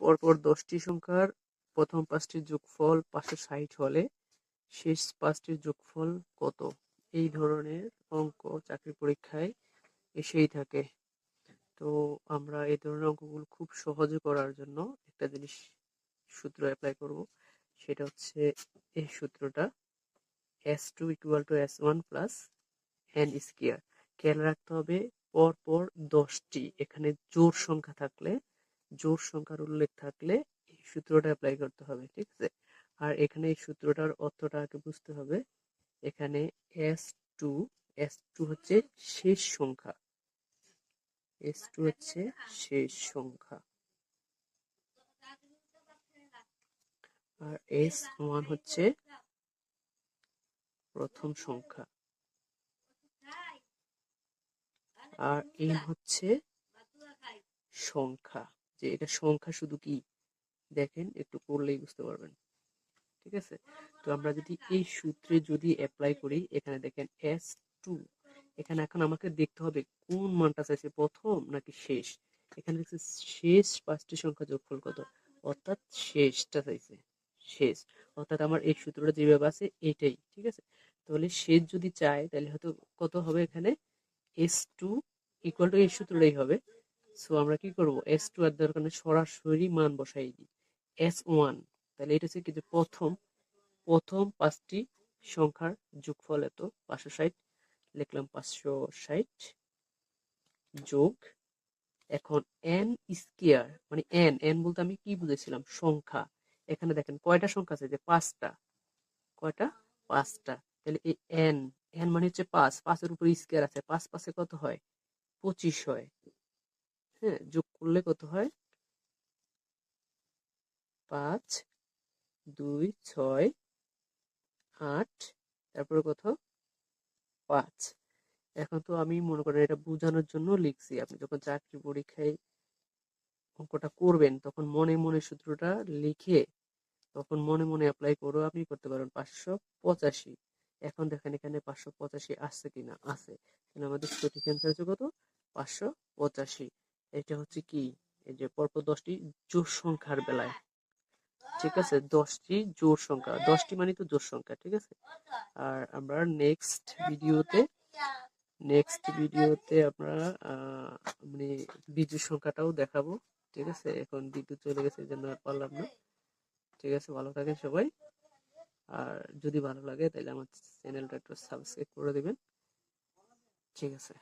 পরপর দশটি সংখ্যার প্রথম পাঁচটির যোগফল পাঁচশো ষাট হলে শেষ পাঁচটির যোগফল কত? এই ধরনের অঙ্ক চাকরি পরীক্ষায় এসেই থাকে। তো আমরা এই ধরনের অঙ্কগুলো খুব সহজে করার জন্য একটা জিনিস সূত্র অ্যাপ্লাই করব। সেটা হচ্ছে এই সূত্রটা S two equal to S one plus N square খেয়াল রাখতে হবে পরপর দশটি। এখানে জোর সংখ্যা থাকলে জোর সংখ্যার উল্লেখ থাকলে এই সূত্রটা অ্যাপ্লাই করতে হবে, ঠিক আছে? আর এখানে এই সূত্রটার অর্থটা আগে বুঝতে হবে। এখানে এস টু এস টু হচ্ছে শেষ সংখ্যা। এস টু হচ্ছে শেষ সংখ্যা। আর এস ওয়ান হচ্ছে প্রথম সংখ্যা। আর এন হচ্ছে সংখ্যা। যে এটা সংখ্যা শুধু কি? দেখেন, একটু করলেই বুঝতে পারবেন। ঠিক আছে? তো আমরা যদি এই সূত্রে যদি অ্যাপ্লাই করি, এখানে দেখেন এস টু এখানে এখন আমাকে দেখতে হবে কোন মানটা চাইছে প্রথম নাকি শেষ? এখানে দেখছে শেষ পাঁচটি সংখ্যা যোগফল কত? অর্থাৎ শেষটা চাইছে। শেষ। অর্থাৎ আমার এই সূত্রটা যেভাবে আছে এটাই ঠিক আছে? তাহলে শেষ যদি চায়, তাহলে হয়তো কত হবে এখানে? এস টু ইকুয়াল টু এই সূত্রটাই হবে। সো আমরা কি করব? এস টু এর দরকার সরাসরি মান বসাই দিই। এস ওয়ান তাহলে এটা হচ্ছে কি যে প্রথম প্রথম পাঁচটি সংখ্যার যোগফল এত, পাঁচশো ষাট, লিখলাম পাঁচশো ষাট যোগ, এখন এন স্কেয়ার মানে এন এন বলতে আমি কি বুঝেছিলাম? সংখ্যা। এখানে দেখেন কয়টা সংখ্যা আছে? যে পাঁচটা। কয়টা? পাঁচটা। তাহলে এই এন এন মানে হচ্ছে পাঁচ, পাঁচের উপরে স্কেয়ার আছে। পাঁচ পাঁচে কত হয়? পঁচিশ হয়। হ্যাঁ যোগ করলে কত হয়? পাঁচ, দুই, ছয়, আট, তারপরে কত? পাঁচ। এখন তো আমি মনে করেন এটা বোঝানোর জন্য লিখছি। আপনি যখন চাকরি পরীক্ষায় অঙ্কটা করবেন, তখন মনে মনে সূত্রটা লিখে তখন মনে মনে অ্যাপ্লাই করো আপনি করতে পারেন। পাঁচশো পঁচাশি। এখন দেখেন এখানে পাঁচশো পঁচাশি আসছে কিনা? আছে। তাহলে আমাদের সঠিক অ্যান্সার হচ্ছে কত? পাঁচশো পঁচাশি। এটা হচ্ছে কি? এই যে পরপর দশটি জোর সংখ্যার বেলায়। ঠিক আছে? দশটি জোর সংখ্যা। দশটি মানে তো জোর সংখ্যা, ঠিক আছে? আর আমরা নেক্সট ভিডিওতে নেক্সট ভিডিওতে আমরা মানে বিজুর সংখ্যাটাও দেখাবো, ঠিক আছে? এখন বিদ্যুৎ চলে গেছে, এই জন্য আর পারলাম না। ঠিক আছে? ভালো থাকেন সবাই। আর যদি ভালো লাগে, তাহলে আমার চ্যানেলটা একটু সাবস্ক্রাইব করে দেবেন। ঠিক আছে?